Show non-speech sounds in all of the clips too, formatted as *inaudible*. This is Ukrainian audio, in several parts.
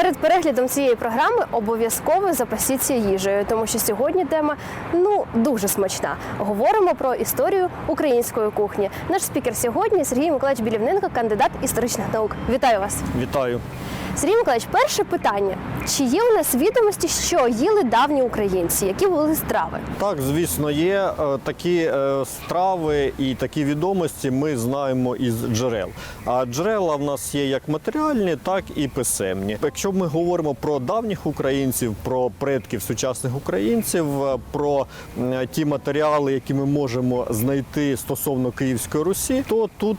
Перед переглядом цієї програми обов'язково запасіться їжею, тому що сьогодні тема ну дуже смачна. Говоримо про історію української кухні. Наш спікер сьогодні Сергій Миколаївич Білівненко, кандидат історичних наук. Вітаю вас, Вітаю. Сергій Миколаївич. Перше питання: чи є у нас відомості, що їли давні українці? Які були страви? Так, звісно, є е, такі е, страви і такі відомості ми знаємо із джерел. А джерела в нас є як матеріальні, так і писемні. Якщо ми говоримо про давніх українців, про предків сучасних українців, е, про ті матеріали, які ми можемо знайти стосовно Київської Русі, то тут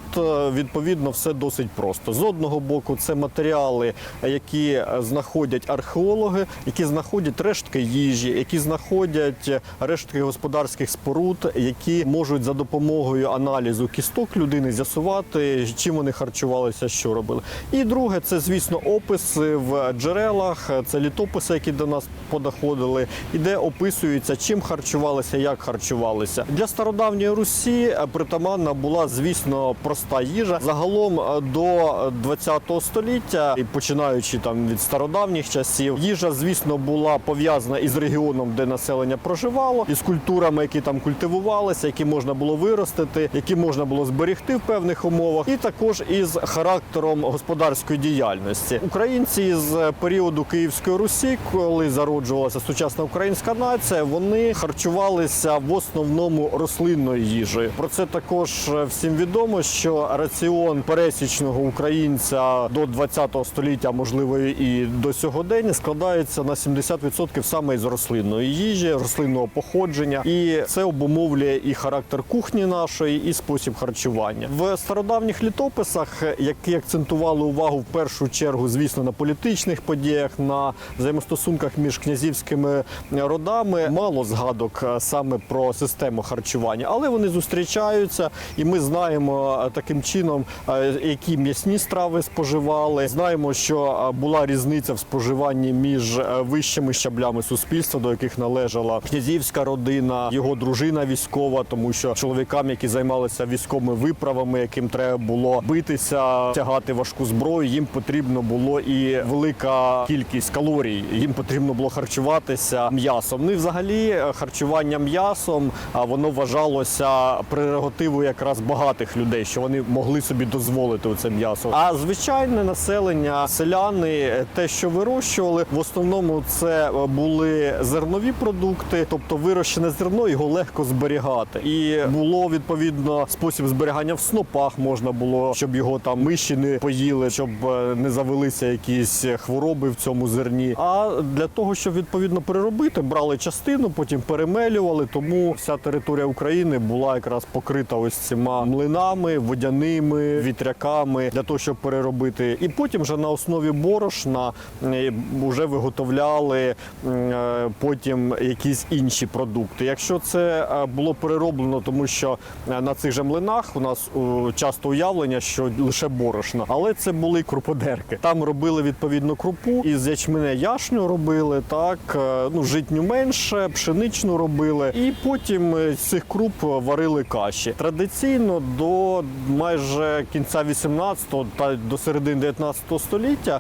відповідно все досить просто. З одного боку, це матеріали, які е, знаходять археологи, які знаходять рештки їжі, які знаходять рештки господарських споруд, які можуть за допомогою аналізу кісток людини з'ясувати, чим вони харчувалися, що робили. І друге, це звісно описи в джерелах, це літописи, які до нас подоходили, і де описується, чим харчувалися, як харчувалися. Для стародавньої Русі е, притаманна була, звісно, проста їжа. Загалом е, до 20 століття, і починаючи там від стародавніх часів, їжа, звісно, була пов'язана із регіоном, де населення проживало, із культурами, які там культивувалися, які можна було виростити, які можна було зберегти в певних умовах, і також із характером господарської діяльності. Українці з періоду Київської Русі, коли зароджувалася сучасна українська нація, вони харчувалися в основному рослинною їжею. Про це також всім відомо, що раціон пересічного українця до 20 століття, а можливо і до сьогодення, складається на 70% саме із рослинної їжі, рослинного походження, і це обумовлює і характер кухні нашої, і спосіб харчування. В стародавніх літописах, які акцентували увагу в першу чергу, звісно, на політичних подіях, на взаємостосунках між князівськими родами, мало згадок е, саме про систему харчування, але вони зустрічаються, і ми знаємо е, таким чином, е, які м'ясні страви споживали. Знаємо, що е, була різниця в споживанні між е, вищими щаблями суспільства, до яких належала князівська родина, його дружина військова, тому що чоловікам, які займалися військовими виправами, яким треба було битися, тягати важку зброю, їм потрібно було і велика кількість калорій. Їм потрібно було харчуватися м'ясом. Ну і взагалі е, харчування м'ясом воно вважалося прерогативою якраз багатих людей, що вони могли собі дозволити це м'ясо. А звичайне населення, селяни, е, те, що вирощували, в основному це е, були зернові продукти, тобто вирощене зерно його легко зберігати. І було відповідно спосіб зберігання в снопах можна було, щоб його там миші не поїли, щоб е, не завелися якісь хвороби в цьому зерні. А для того, щоб відповідно переробити, брали частину, потім перемелювали. Тому вся територія України була якраз покрита ось цими млинами, водяними вітряками для того, щоб переробити. І потім вже на основі борошна е, вже виготовляли е, потім якісь інші продукти. Якщо це е, було перероблено, тому що е, на цих же млинах у нас часто уявлення, що лише борошно, але це були круподерки. Там робили відповідно крупу із ячменя яшню робили, так е, ну житню менше, пшеничну робили, і потім е, з цих круп варили каші. Традиційно до майже кінця 18-го та до середини 19 століття, е,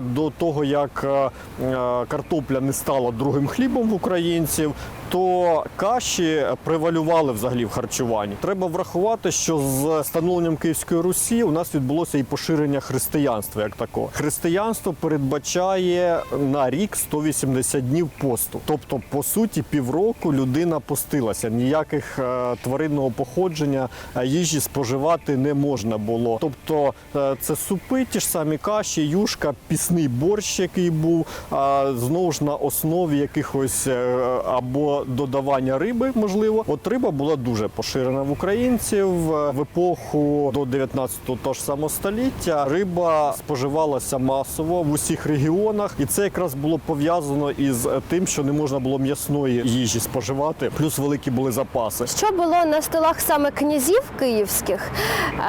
до того як е, е, картопля не стала другим хлібом в українців. То каші превалювали взагалі в харчуванні. Треба врахувати, що з становленням Київської Русі у нас відбулося і поширення християнства як такого. Християнство передбачає на рік 180 днів посту. Тобто, по суті, півроку людина постилася. Ніяких тваринного походження їжі споживати не можна було. Тобто, це супи, ті ж самі каші, юшка, пісний борщ, який був а, знову ж на основі якихось е, або додавання риби, можливо. От риба була дуже поширена в українців Е, в епоху до 19-го того ж самого століття. Риба споживалася масово в усіх регіонах, і це якраз було пов'язано із тим, що не можна було м'ясної їжі споживати, плюс великі були запаси. Що було на столах саме князів київських?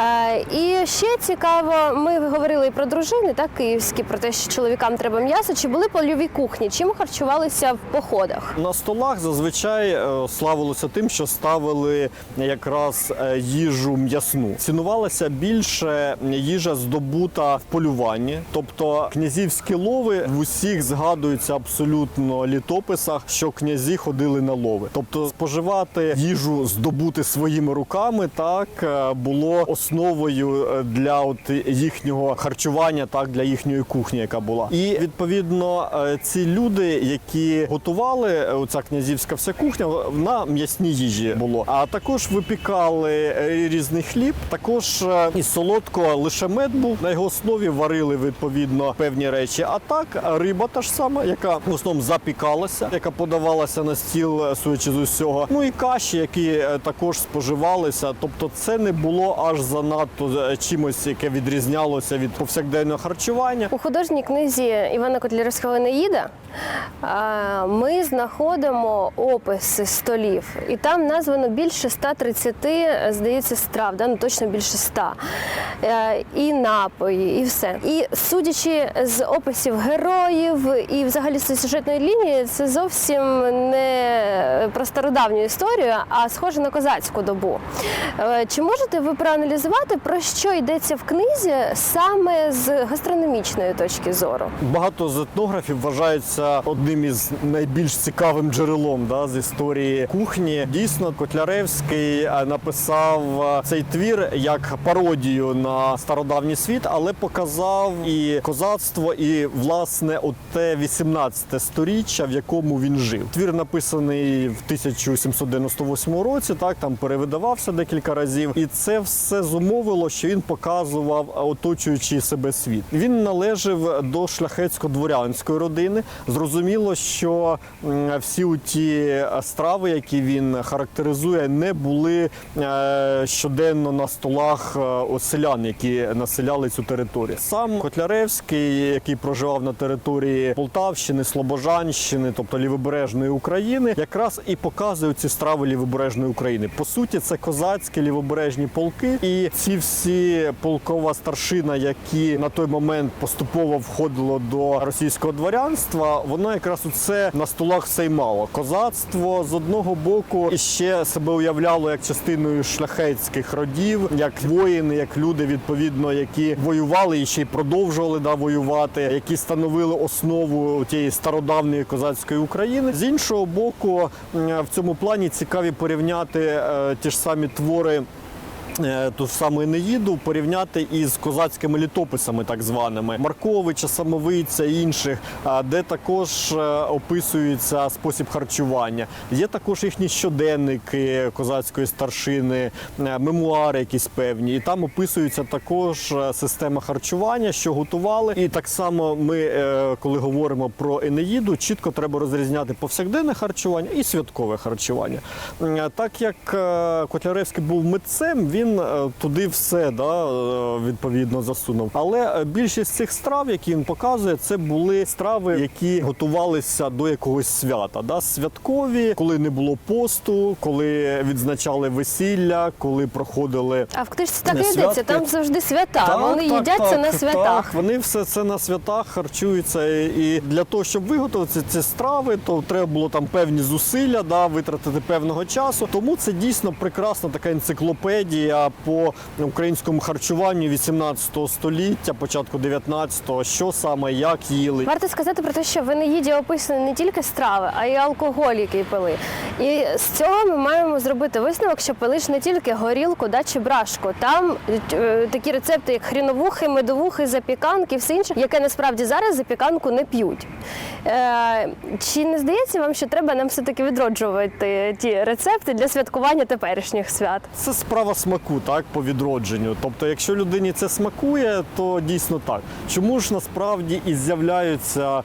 Е, і ще цікаво, ми говорили про дружини, так київські про те, що чоловікам треба м'ясо, чи були польові кухні? Чим харчувалися в походах? На столах зазвичай е, славилося тим, що ставили якраз е, їжу м'ясну. Цінувалася більше їжа здобута в полюванні, тобто князівські лови в усіх згадуються абсолютно літописах, що князі ходили на лови. Тобто споживати їжу здобути своїми руками, так е, було основою для от їхнього харчування, так для їхньої кухні, яка була. І відповідно е, ці люди, які готували е, оця князівська вся кухня, на м'ясній їжі було. А також випікали е, різний хліб. Також із солодкого лише мед був на його основі варили відповідно певні речі. А так риба та ж сама, яка в основному запікалася, яка подавалася на стіл, судячи з усього. Ну і каші, які також споживалися. Тобто, це не було аж занадто чимось, яке відрізнялося від повсякденного харчування. У художній книзі Івана Котляревського Неїда ми знаходимо описи столів, і там названо більше 130, здається, страв, да? ну точно більше 100. Е, І напої, і все. І судячи з описів героїв і взагалі з сюжетної лінії, це зовсім не про стародавню історію, а схоже на козацьку добу. Е, Чи можете ви проаналізувати, про що йдеться в книзі саме з гастрономічної точки зору? Багато з етнографів вважаються одним із найбільш цікавим джерелом да, з історії кухні. Дійсно, Котляревський е, написав е, цей твір як пародію на стародавній світ, але показав і козацтво, і власне оте 18 сторіччя, в якому він жив. Твір написаний в 1798 році. Так там перевидавався декілька разів, і це все зумовило, що він показував оточуючий себе світ. Він належав до шляхетсько-дворянської родини. Зрозуміло, що всі ті страви, які він характеризує, не були е, щоденно на столах е, селян, які населяли цю територію. Сам Котляревський, який проживав на території Полтавщини, Слобожанщини, тобто лівобережної України, якраз і показує ці страви лівобережної України. По суті, це козацькі лівобережні полки, і ці всі полкова старшина, які на той момент поступово входило до російського дворянства, воно якраз у це на столах все й мало. Козацтво з одного боку і ще себе уявляло як частиною шляхетських родів, як воїни, як люди, відповідно, які воювали і ще й продовжували да, воювати, які становили основу тієї стародавньої козацької України. З іншого боку, в цьому плані цікаві порівняти е, ті ж самі твори. Ту ж саму Енеїду порівняти із козацькими літописами, так званими Марковича, Самовиця і інших, де також е, описується спосіб харчування. Є також їхні щоденники козацької старшини, е, мемуари якісь певні, і там описується також е, система харчування, що готували. І так само ми, коли говоримо про Енеїду, чітко треба розрізняти повсякденне харчування і святкове харчування. Так як Котляревський був митцем, він е, туди все да, е, відповідно засунув. Але е, більшість цих страв, які він показує, це були страви, які готувалися до якогось свята. Да? Святкові, коли не було посту, коли відзначали весілля, коли проходили А в книжці так і йдеться, там завжди свята. Вони їдяться на святах. Так, вони все це на святах харчуються. І для того, щоб виготовити ці страви, то треба було там певні зусилля, да, витратити певного часу. Тому це дійсно прекрасна така енциклопедія по українському харчуванню 18 століття, початку 19-го, що саме, як їли. Варто сказати про те, що в Енеїді описані не тільки страви, а й алкоголь, який пили. І з цього ми маємо зробити висновок, що пили ж не тільки горілку да, чи брашку. Там е, такі рецепти, як хріновухи, медовухи, запіканки, все інше, яке насправді зараз запіканку не п'ють. Е, чи не здається вам, що треба нам все-таки відроджувати ті рецепти для святкування теперішніх свят? Це справа смаку, так, по відродженню. Тобто, якщо людині це смакує, то дійсно так. Чому ж насправді і з'являються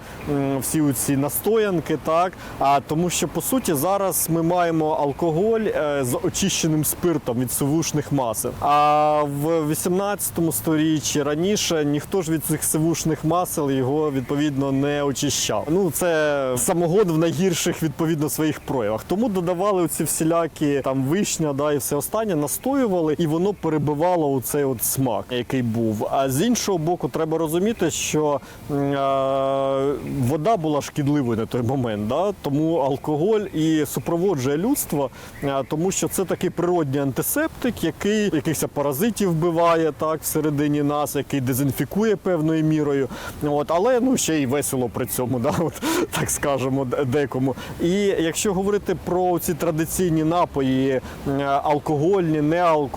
всі ці настоянки, так? А тому, що по суті зараз ми маємо алкоголь е, з очищеним спиртом від сивушних масел. А в 18 сторіччі раніше ніхто ж від цих сивушних масел його відповідно не очищав. Ну це самогон в найгірших відповідно своїх проявах. Тому додавали ці всілякі там вишня, да і все останнє, настоювали смажили, і воно перебивало у цей от смак, який був. А з іншого боку, треба розуміти, що е, вода була шкідливою на той момент, да? тому алкоголь і супроводжує людство, е, тому що це такий природній антисептик, який якихось паразитів вбиває так всередині нас, який дезінфікує певною мірою. От, але ну ще й весело при цьому, да? от, так скажемо, декому. І якщо говорити про ці традиційні напої, е, алкогольні, неалкогольні,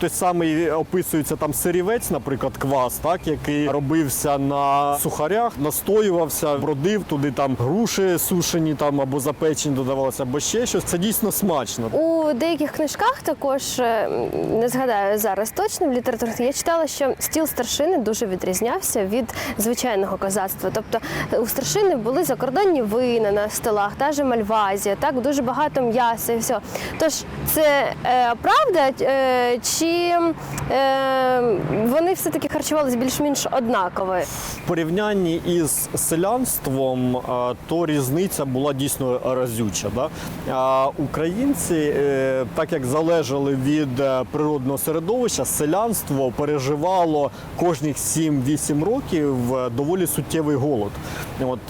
той самий описується там сирівець, наприклад, квас, так, який робився на сухарях, настоювався, бродив туди там груші сушені там або запечені додавалося, або ще щось. Це дійсно смачно. У деяких книжках також е, не згадаю зараз точно в літературі. Я читала, що стіл старшини дуже відрізнявся від звичайного козацтва. Тобто у старшини були закордонні вина на столах, та же мальвазія, так дуже багато м'яса і все. Тож це е, правда, е, чи е, вони все таки харчувалися більш-менш однаково? Порівнянні із селянством, е, то різниця була дійсно разюча. Да? Українці, е, так як залежали від е, природного середовища, селянство переживало кожних 7-8 років доволі суттєвий голод. От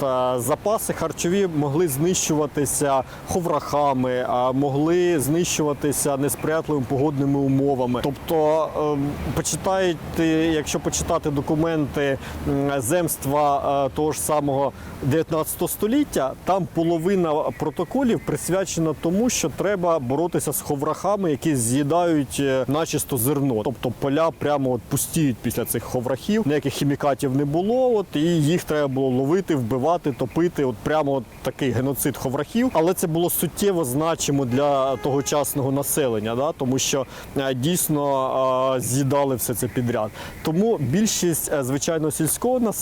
запаси харчові могли знищуватися ховрахами, могли знищуватися несприятливими погодними умовами. Тобто, е, почитайте, якщо почитати документи земства е, того ж самого 19 століття, там половина протоколів присвячена тому, що треба боротися з ховрахами, які з'їдають е, начисто зерно. Тобто поля прямо от пустіють після цих ховрахів, ніяких хімікатів не було. От і їх треба було ловити, вбивати, топити. От прямо от такий геноцид ховрахів. Але це було суттєво значимо для тогочасного населення, да? тому що е, дійсно з'їдали все це підряд. Тому більшість звичайно сільського населення,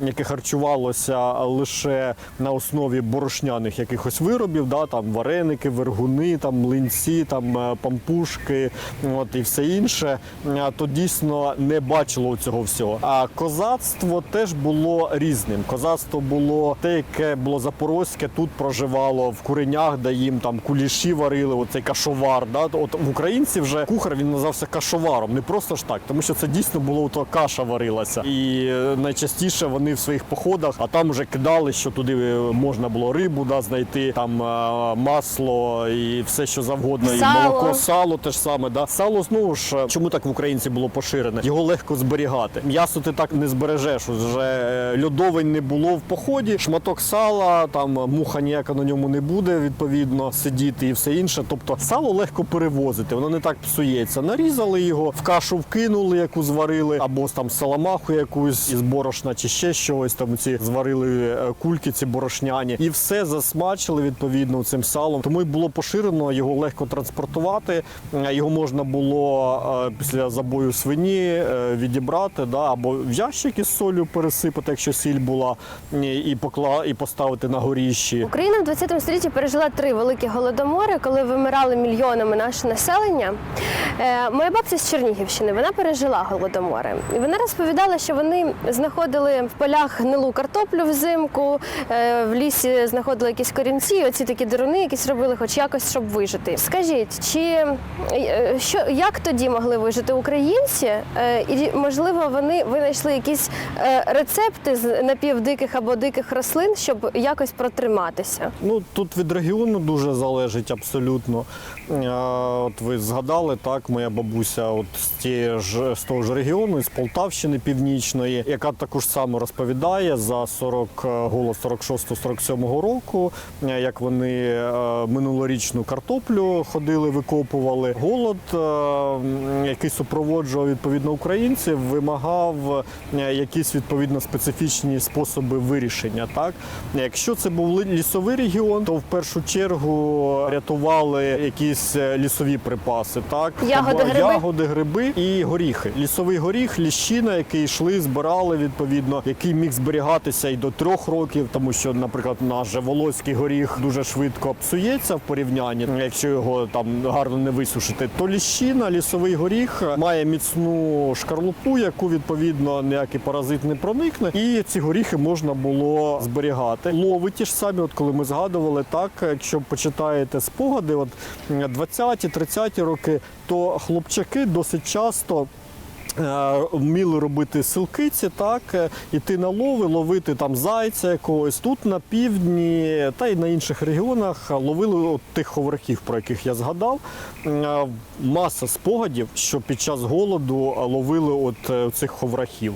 яке харчувалося лише на основі борошняних якихось виробів, да, там вареники, вергуни, там млинці, там е, пампушки, от і все інше, е, то дійсно не бачило цього всього. А козацтво теж було різним. Козацтво було те, яке було запорозьке, тут проживало в куренях, де їм там куліші варили, оцей кашовар. Да? От в українців вже кухар він називався кашоваром, не просто ж так, тому що це дійсно було то каша варилася. І е, найчастіше вони в своїх походах, а там вже кидали, що туди е, можна було рибу да, знайти, там е, масло і все, що завгодно, і молоко, сало теж саме. Да? Сало знову ж е, чому так в українці було поширене? Його легко зберігати. М'ясо ти так не збережеш. Вже льодовень не було в поході. Шматок сала, там муха ніяка на ньому не буде, відповідно, сидіти і все інше. Тобто сало легко перевозити, воно не так псується. Нарізали його, в кашу вкинули, яку зварили, або там саламаху якусь із борошна, чи ще щось там ці зварили е, кульки, ці борошняні, і все засмачили відповідно цим салом. Тому й було поширено його легко транспортувати. Е, Його можна було е, після забою свині відібрати, да, або в ящики з солью пересипати, якщо сіль була, і, покла і поставити на горіщі. Україна в 20 столітті пережила три великі голодомори, коли вимирали мільйонами наше населення. Моя бабця з Чернігівщини вона пережила голодомори. І вона розповідала, що вони знаходили в полях гнилу картоплю взимку, е, в лісі знаходили якісь корінці, оці такі деруни, якісь робили, хоч якось, щоб вижити. Скажіть, чи е, що як тоді могли вижити українці? Е, І можливо, вони винайшли якісь рецепти з напівдиких або диких рослин, щоб якось протриматися. Ну тут від регіону дуже залежить абсолютно. От ви згадали, так, моя бабуся, от з тієї ж з того ж регіону, з Полтавщини Північної, яка також само розповідає за 40 е, голос 46-47 року, е, як вони е, минулорічну картоплю ходили, викопували. Голод, який супроводжував відповідно українців, вимагав якісь відповідно специфічні способи вирішення. Так, якщо це був лісовий регіон, то в першу чергу рятували якісь лісові припаси, так Ягоди, гриби? ягоди, гриби і горіхи. Лісовий горіх, ліщина, який йшли, збирали відповідно, який міг зберігатися і до трьох років, тому що, наприклад, наш волоський горіх дуже швидко псується в порівнянні, якщо його там гарно не висушити. То ліщина, лісовий горіх має міцну шкарлупу, яку відповідно ніякий паразит не проникне, і ці горіхи можна було зберігати. Лови ті ж самі, от коли ми згадували, так якщо почитаєте спогади, от 20-30 роки, то хлопчаки досить часто. Е, Вміли робити силкиці, так, е, іти на лови, ловити там зайця якогось. Тут на півдні та й на інших регіонах ловили от тих ховрахів, про яких я згадав. Е, Маса спогадів, що під час голоду ловили от цих ховрахів.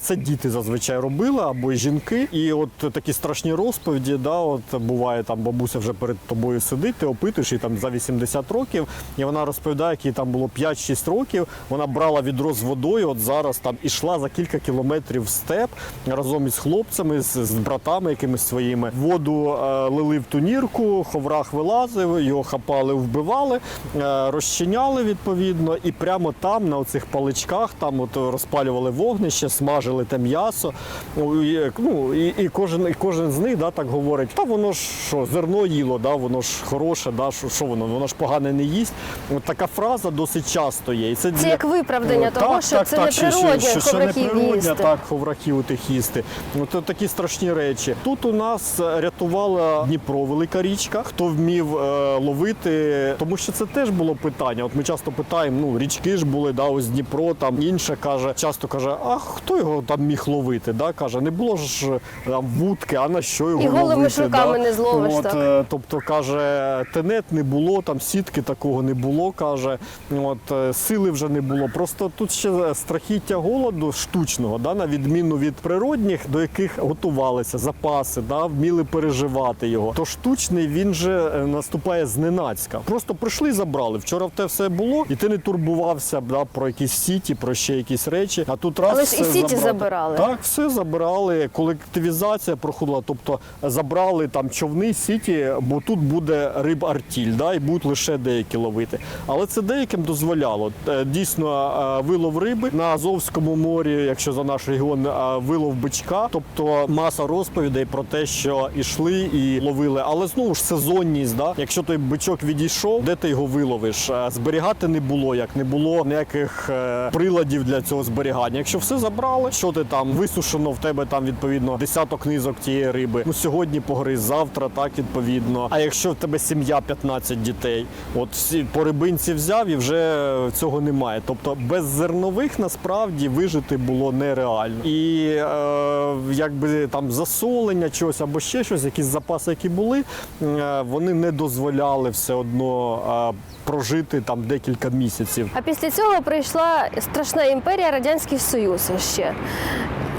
Це діти зазвичай робили або й жінки. І от такі страшні розповіді, да, от буває там бабуся вже перед тобою сидить, ти опитуєш їй там за 80 років, і вона розповідає, як їй там було 5-6 років. Вона брала відро з водою, от зараз там ішла за кілька кілометрів в степ разом із хлопцями, з, з братами якимись своїми. Воду е, лили в тунірку, ховрах вилазив, його хапали, вбивали, е, розчиняли відповідно, і прямо там, на оцих паличках, там от розпалювали вогнище, смажили те м'ясо. Ну, і, Ну, і, і, кожен, і кожен з них да, так говорить, та воно ж що, зерно їло, да, воно ж хороше, да, що, що воно, воно ж погане не їсть. От така фраза досить часто є. І це, Це як виправдання Так, що так, це так, не що- що- що, не їсти. так, ховрахів у тих їсти. Ну, то такі страшні речі. Тут у нас е, рятувала Дніпро, велика річка. Хто вмів е, ловити, тому що це теж було питання. От ми часто питаємо, ну річки ж були, да, ось Дніпро, там інше каже, часто каже, а хто його там міг ловити? Да? Каже, не було ж е, там вудки, а на що його І голими ловити? руками да? не зловиш, От, так. е, Тобто каже, тенет не було, там сітки такого не було, каже, от сили вже не було. Просто тут ще страхіття голоду штучного, да, на відміну від природних, до яких готувалися запаси, да, вміли переживати його. То штучний він же е, наступає зненацька. Просто прийшли і забрали. Вчора в те все було, і ти не турбувався да, про якісь сіті, про ще якісь речі. А тут раз Але ж і сіті забрати. забирали. Так, все забрали. Колективізація проходила, тобто забрали там човни, сіті, бо тут буде риб артіль, да, і будуть лише деякі ловити. Але це деяким дозволяло. Е, Дійсно, е, вилов риби на Азовському морі, якщо за наш регіон, вилов бичка, тобто маса розповідей про те, що ішли і ловили. Але знову ж сезонність, да? якщо той бичок відійшов, де ти його виловиш? Е, Зберігати не було, як не було ніяких е, приладів для цього зберігання. Якщо все забрали, що ти там висушено, в тебе там відповідно десяток низок тієї риби. Ну сьогодні погриз, завтра так відповідно. А якщо в тебе сім'я 15 дітей, от по рибинці взяв і вже цього немає. Тобто без зернових насправді вижити було нереально. І е, якби там засолення чогось або ще щось, якісь запаси, які були, е, вони не дозволяли все одно е, прожити там декілька місяців. А після цього прийшла страшна імперія Радянський Союз ще.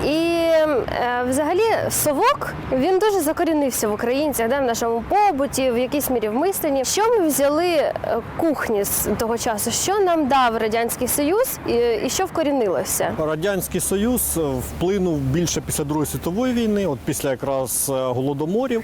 І е, взагалі совок він дуже закорінився в українцях, да, в нашому побуті, в якійсь мірі в мисленні. Що ми взяли е, кухні з того часу? Що нам дав Радянський Союз і, що вкорінилося? Радянський Союз е, вплинув більше після Другої світової війни, от після якраз голодоморів,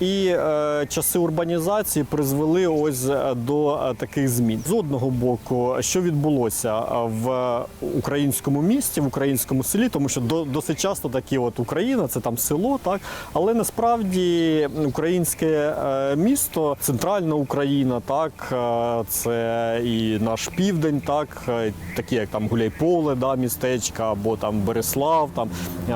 і е, часи урбанізації призвели ось е, до е, таких змін. З одного боку, що відбулося е, в українському місті, в українському селі, тому що до, досить часто такі от Україна, це там село, так але насправді українське місто, центральна Україна, так це і наш південь, так такі як там Гуляйполе, да, містечка, або там Береслав, там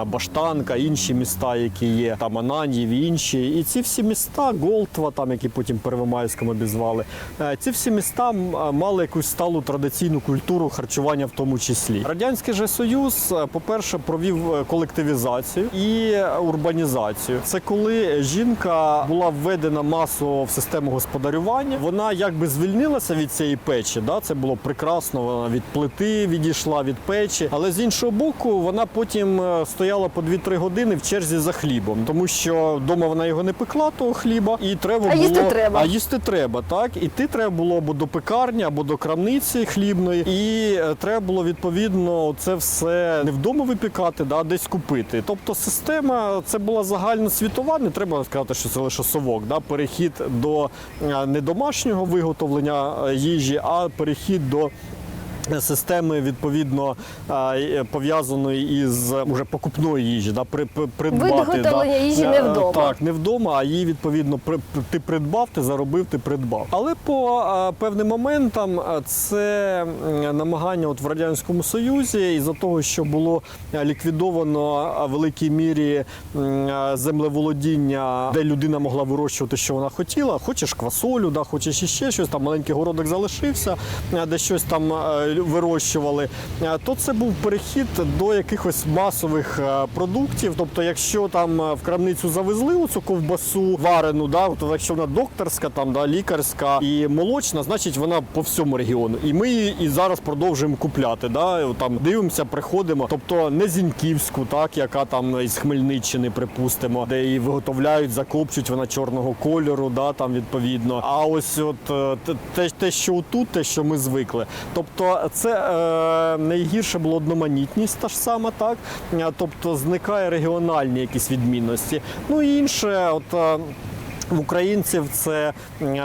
Баштанка, інші міста, які є, там Ананьїв і інші. І ці всі міста, Голтва, там які потім Первомайськом обізвали, е, ці всі міста е, мали якусь сталу традиційну культуру харчування в тому числі. Радянський же Союз, е, по-перше, провів колективізацію і урбанізацію. Це коли жінка була введена масово в систему господарювання, вона якби звільнилася від цієї печі. Да? Це було прекрасно. Вона від плити відійшла від печі, але з іншого боку, вона потім стояла по 2-3 години в черзі за хлібом, тому що вдома вона його не пекла, того хліба, і треба А було їсти треба. А їсти треба, так іти треба було або до пекарні, або до крамниці хлібної, і е, треба було відповідно це все не вдома випікати, да, а десь купити. Тобто система це була загальносвітова, не треба сказати, що це лише совок. Да, перехід до е, не домашнього виготовлення е, їжі, а перехід до Системи відповідно пов'язаної із уже покупної їжі, да, при, при- придбати. Виготовлення їжі не Е, вдома. Так, не вдома, а її відповідно при, ти придбав, ти заробив, ти придбав. Але по певним моментам це намагання от в радянському союзі, із за того, що було ліквідовано в великій мірі землеволодіння, де людина могла вирощувати, що вона хотіла. Хочеш квасолю, да, хочеш іще щось. Там маленький городок залишився, де щось там вирощували. То це був перехід до якихось масових продуктів. Тобто, якщо там в крамницю завезли оцю ковбасу варену, да, то якщо вона докторська, там да, лікарська і молочна, значить вона по всьому регіону. І ми її і зараз продовжуємо купляти. Да, там дивимося, приходимо. Тобто не зіньківську, так яка там із Хмельниччини, припустимо, де її виготовляють, закопчують вона чорного кольору, да, там відповідно. А ось от е, те, те, що тут, те, що ми звикли. Тобто, це е, найгірше було одноманітність, та ж сама, так. Е, Тобто зникає регіональні якісь відмінності. Ну і інше, от. Е, в українців це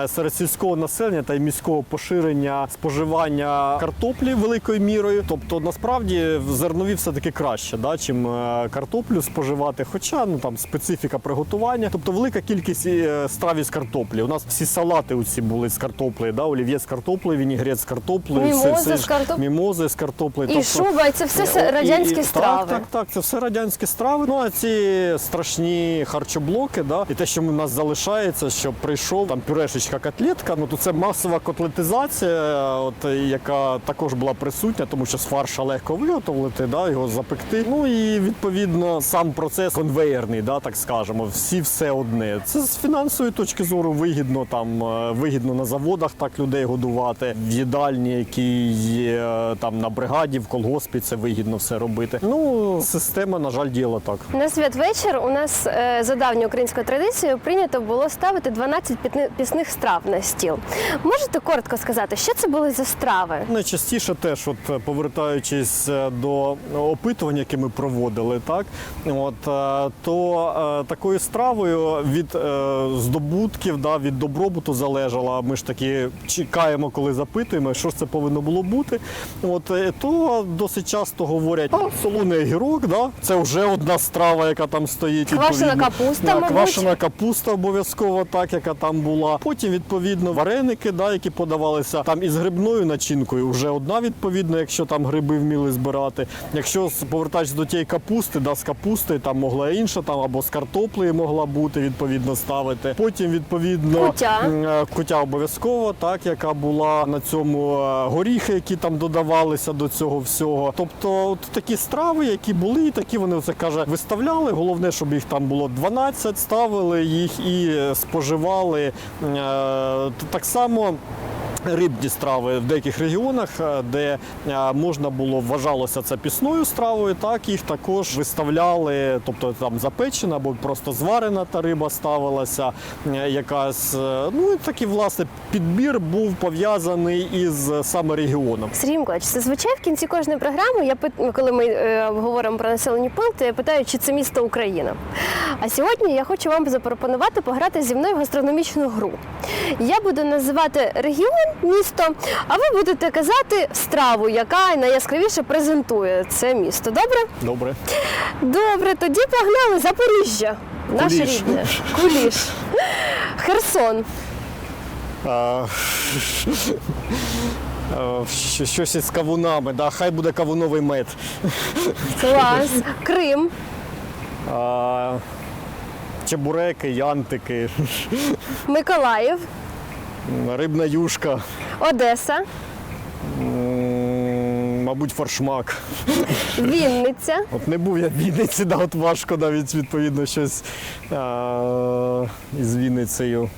серед сільського населення та й міського поширення споживання картоплі великою мірою. Тобто, насправді в зернові все таки краще, да, чим е, картоплю споживати. Хоча ну там специфіка приготування, тобто велика кількість е, страв із картоплі. У нас всі салати усі були з картоплею, да, олів'є з картоплею, вінігрет з картоплею, Мімози все- все з ж- картоп- мімози з картоплею. І шуба, і це все О, радянські і- страви. Так, так, так, це все радянські страви. Ну а ці страшні харчоблоки, да, і те, що в нас залишається, що прийшов там пюрешечка котлетка, ну то це масова котлетизація, от яка також була присутня, тому що з фарша легко виготовити, да, його запекти. Ну і відповідно сам процес конвеєрний, да, так скажемо, всі все одне. Це з фінансової точки зору вигідно там е, вигідно на заводах так людей годувати, в їдальні, які є там на бригаді, в колгоспі це вигідно все робити. Ну система, на жаль, діяла так. На святвечір у нас е, за давньою українською традицією прийнято було ставити 12 пісних страв на стіл. Можете коротко сказати, що це були за страви? Найчастіше теж, от повертаючись е, до опитувань, які ми проводили, так от е, то е, такою стравою від здобутків, да, від добробуту залежала. Ми ж таки чекаємо, коли запитуємо, що ж це повинно було бути. От то досить часто говорять, а солоний огірок, да, це вже одна страва, яка там стоїть. Квашена капуста, Да, мабуть. квашена капуста обов'язково так, яка там була. Потім відповідно вареники, да, які подавалися там із грибною начинкою. Вже одна відповідно, якщо там гриби вміли збирати. Якщо з- до тієї капусти, да, з капусти там могла інша, там або з картоплею могла бути відповідно ставити. Потім відповідно Кутя. е, кутя обов'язково, так яка була на цьому е, горіхи, які там додавалися до цього всього. Тобто, от такі страви, які були, такі вони це каже, виставляли. Головне, щоб їх там було 12, ставили їх і споживали Е, так само. Рибні страви в деяких регіонах, е, де е, можна було вважалося це пісною стравою, так їх також виставляли, тобто там запечена або просто зварена та риба ставилася, якась. е, Ну і такий власне підбір був пов'язаний із саме регіоном. Сергій Миколаївич, зазвичай в кінці кожної програми, я пит- коли ми е, говоримо про населені пункти, я питаю, чи це місто Україна. А сьогодні я хочу вам запропонувати пограти зі мною в гастрономічну гру. Я буду називати регіон, місто, а ви будете казати страву, яка найяскравіше презентує це місто. Добре? Добре. Добре, тоді погнали Запоріжжя. Наше Куліш. рідне. Куліш. Херсон. А, щ- Щось із кавунами, да, хай буде кавуновий мед. Клас. Крим. А, Чебуреки, янтики, Миколаїв. Рибна юшка, Одеса. м, мабуть, форшмак. Вінниця. От не був я в Вінниці, да, от важко навіть відповідно щось а, із Вінницею.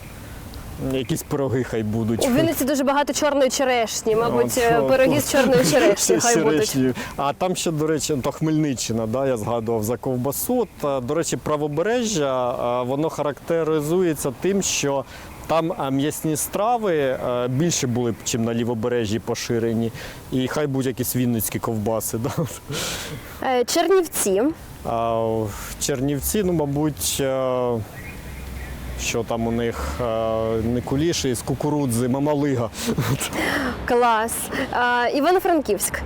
Якісь пироги хай будуть. У Вінниці дуже багато чорної черешні, мабуть, От, е, от, пироги з чорної *laughs* черешні хай будуть. Черешні. А там ще, до речі, то Хмельниччина, да, я згадував за ковбасу. Та, до речі, правобережжя а, воно характеризується тим, що там м'ясні страви більше були чим на лівобережжі поширені. І хай будуть якісь вінницькі ковбаси. *laughs* Да. Е, Чернівці. А Чернівці, ну, мабуть, е, що там у них е, не куліші з кукурудзи, мамалига. Клас. Івано-Франківськ.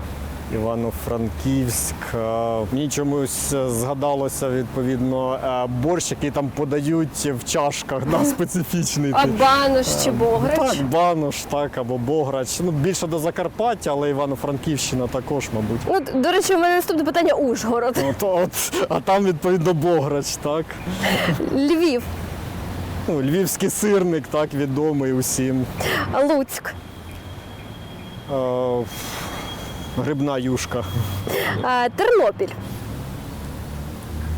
Івано-Франківськ. Е, Мені чомусь е, згадалося відповідно е, борщ, який там подають в чашках, да, *laughs* специфічний. А Банош чи Бограч? Так, Банош, так, або Бограч. Ну, більше до Закарпаття, але Івано-Франківщина також, мабуть. Ну, до речі, у мене наступне питання Ужгород. От, от, а там відповідно Бограч, так. Львів, Ну, львівський сирник, так, відомий усім. Луцьк, Е, грибна юшка. а, Тернопіль.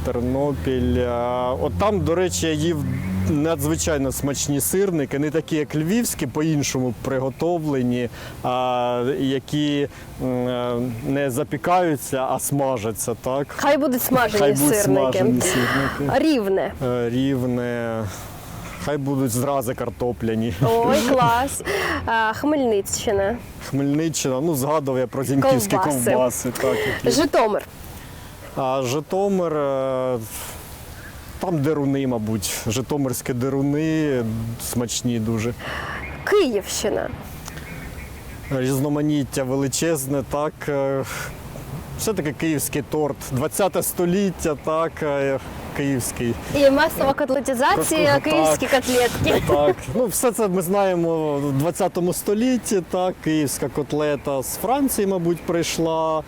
Тернопіль. Е, От там, до речі, я їв надзвичайно смачні сирники, не такі, як львівські, по-іншому приготовлені, а, які е, не запікаються, а смажаться. Так? Хай будуть смажені Хай будуть сирники. смажені сирники. Рівне. Е, Рівне. Хай будуть зрази картопляні. Ой, *laughs* клас. А, Хмельниччина. Хмельниччина, ну згадував я про зіньківські Ковбаси. ковбаси. так, які. Житомир. А Житомир, е, там деруни, мабуть. Житомирські деруни смачні дуже. Київщина. Різноманіття величезне, так. е, Все-таки київський торт. 20 століття, так, е, київський. І масова котлетизація, Так. київські котлетки. *laughs* Так, ну все це ми знаємо в 20 столітті. Так, київська котлета з Франції, мабуть, прийшла.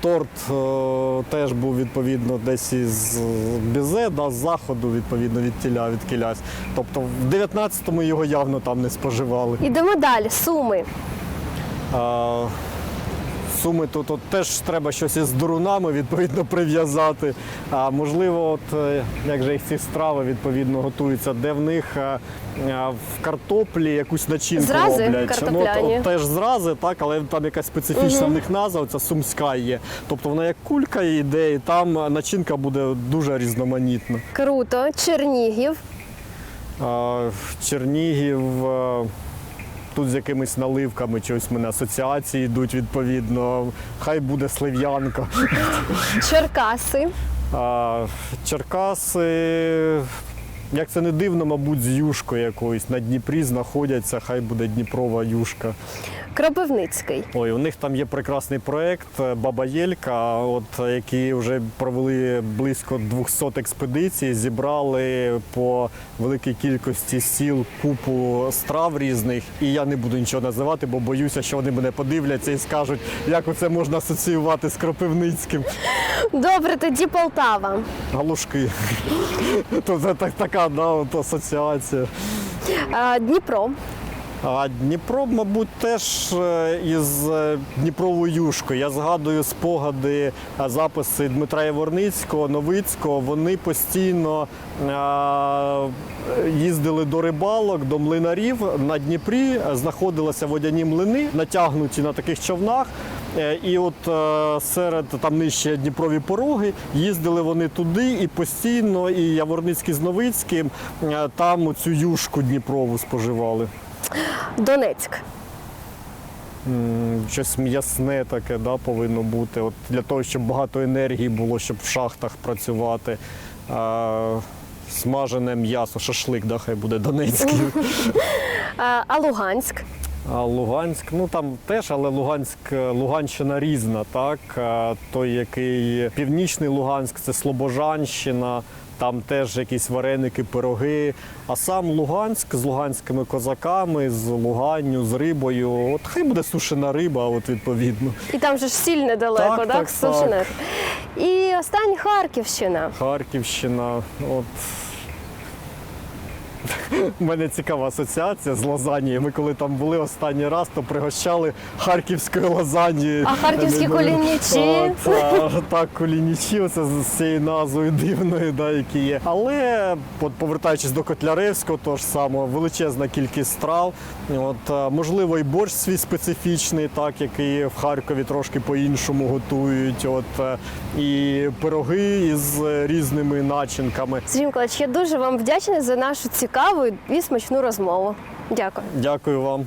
Торт е, теж був відповідно десь із Бізе, да, з заходу, відповідно, від тіля, від кілясь. Тобто в 19-му його явно там не споживали. Ідемо далі. Суми. А, Суми тут от теж треба щось із дурунами відповідно прив'язати. А можливо, от е, як же їх ці страви відповідно готуються, де в них е, е, в картоплі якусь начинку Зрази роблять. Ну, от, от теж зрази, так, але там якась специфічна в них назва, ця сумська є. Тобто вона як кулька йде, і там начинка буде дуже різноманітна. Круто. Чернігів. А, Чернігів. е, Тут з якимись наливками чогось в мене асоціації йдуть відповідно. Хай буде слив'янка. Черкаси. А, Черкаси, як це не дивно, мабуть, з юшкою якоюсь на Дніпрі знаходяться, хай буде Дніпрова юшка. Кропивницький. Ой, у них там є прекрасний проєкт е, Баба Єлька, от, е, які вже провели близько 200 експедицій, зібрали по великій кількості сіл купу страв різних. І я не буду нічого називати, бо боюся, що вони мене подивляться і скажуть, як оце можна асоціювати з Кропивницьким. Добре, тоді Полтава. Галушки. *laughs* Це так, така от асоціація. А, Дніпро. А Дніпро, мабуть, теж е, із е, Дніпровою юшкою. Я згадую спогади, е, записи Дмитра Яворницького, Новицького. Вони постійно їздили до рибалок, до млинарів на Дніпрі, знаходилися водяні млини, натягнуті на таких човнах. Е, І от е, серед там нижче Дніпрові пороги їздили вони туди і постійно, і Яворницький з Новицьким е, там цю юшку Дніпрову споживали. Донецьк. Щось м'ясне таке да, повинно бути. От для того, щоб багато енергії було, щоб в шахтах працювати. А, смажене м'ясо, шашлик, да, хай буде донецький. *laughs* А, а Луганськ. А Луганськ, ну там теж, але Луганськ, Луганщина різна, так. Той, який північний Луганськ, це Слобожанщина, там теж якісь вареники, пироги. А сам Луганськ з луганськими козаками, з Луганню, з рибою. От хай буде сушена риба, от відповідно. І там же ж сіль недалеко, Так, так? так, Сушене. І остання Харківщина. Харківщина. От. У мене цікава асоціація з лазанією. Ми коли там були останній раз, то пригощали харківською лазанією. А харківські кулінічі? От, так, кулінічі, оце з цією назвою дивною, да, які є. Але повертаючись до Котляревського, того ж самого, величезна кількість страв. От, можливо, і борщ свій специфічний, так, який в Харкові трошки по-іншому готують. От, е, і пироги із е, різними начинками. Сергій Миколаївич, я дуже вам вдячна за нашу цікаву і смачну розмову. Дякую. Дякую вам.